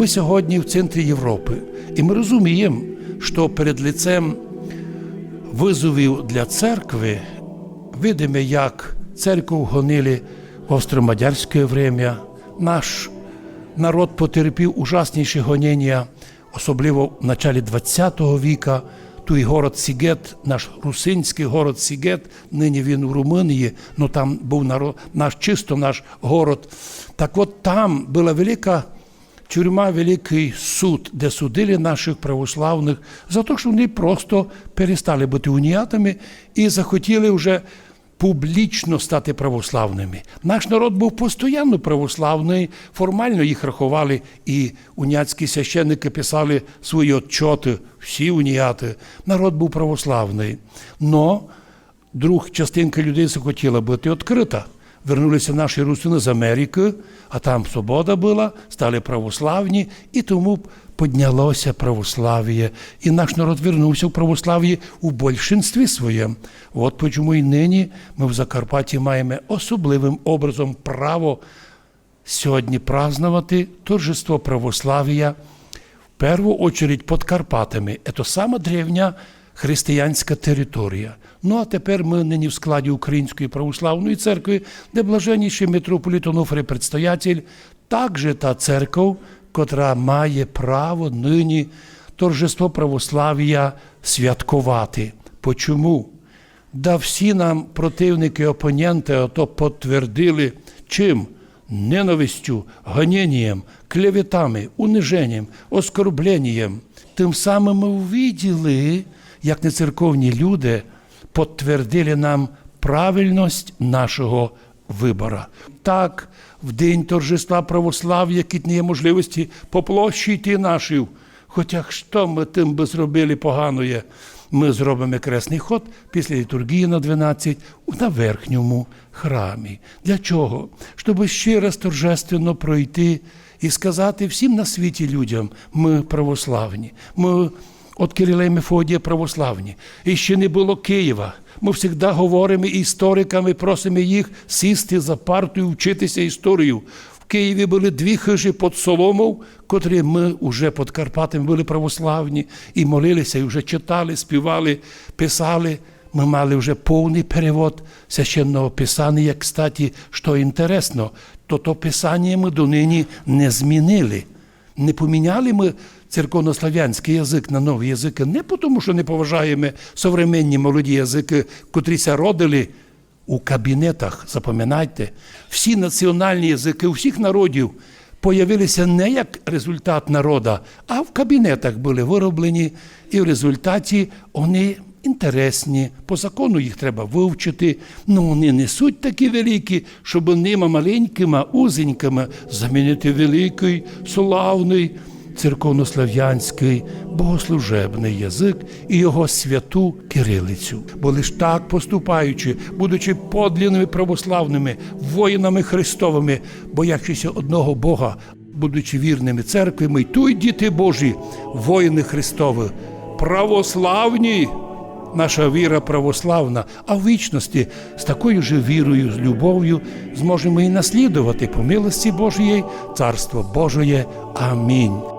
Ми сьогодні в центрі Європи, і ми розуміємо, що перед лицем визовів для церкви видимо, як церкву гонили в австромадярське время. Наш народ потерпів ужасніші гонення, особливо в началі ХХ віка. Той город Сігет, наш русинський город Сігет, нині він у Румунії, ну там був наш чисто наш город. Так от там була велика тюрма, великий суд, де судили наших православних за те, що вони просто перестали бути уніатами і захотіли вже публічно стати православними. Наш народ був постійно православний, формально їх рахували, і уніатські священники писали свої отчоти, всі уніати. Народ був православний. Но друг частинка людей захотіла бути відкрита. Вернулися наші русини з Америки, а там свобода була, стали православні, і тому піднялося православ'я. І наш народ вернувся в православ'я у більшинстві своєму. От чому і нині ми в Закарпатті маємо особливим образом право сьогодні празднувати торжество православ'я в першу очередь під Карпатами. Це сама древня християнська територія. Ну а тепер ми нині в складі Української православної церкви, де блаженніший митрополит Онуфрій предстоятель, також та церква, котра має право нині торжество православ'я святкувати. Почому? Да всі нам противники, опоненти ото підтвердили чим? Ненавистю, гонінням, клеветами, униженням, оскорбленням. Тим самим ми увиділи, як нецерковні люди підтвердили нам правильність нашого вибора. Так, в день торжества православ'я, які не є можливості по площі йти нашій, хоча що ми тим би зробили поганоє, ми зробимо кресний ход після літургії на 12 на верхньому храмі. Для чого? Щоб ще раз торжественно пройти і сказати всім на світі людям, ми православні. ми От Кирила і Мефодія православні. І ще не було Києва. Ми завжди говоримо істориками, просимо їх сісти за партою, вчитися історію. В Києві були дві хижі під Соломов, котрі ми вже під Карпатами були православні і молилися, і вже читали, співали, писали. Ми мали вже повний перевод священного писання, як кстати, що інтересно, то то писання ми донині не змінили. Не поміняли ми церковнослав'янський язик на нові язики не тому, що не поважаємо современні молоді язики, котріся родили у кабінетах. Запам'ятайте, всі національні язики усіх народів появилися не як результат народа, а в кабінетах були вироблені, і в результаті вони. Інтересні, по закону їх треба вивчити, але вони не суть такі великі, щоб ними маленькими, узенькими замінити великий, славний церковнослав'янський богослужебний язик і його святу кирилицю. Бо лиш так поступаючи, будучи подлінними православними, воїнами Христовими, боячися одного Бога, будучи вірними церкви, ми й діти Божі, воїни Христові, православні. Наша віра православна, а в вічності з такою же вірою, з любов'ю зможемо і наслідувати по милості Божої, Царство Божоє. Амінь.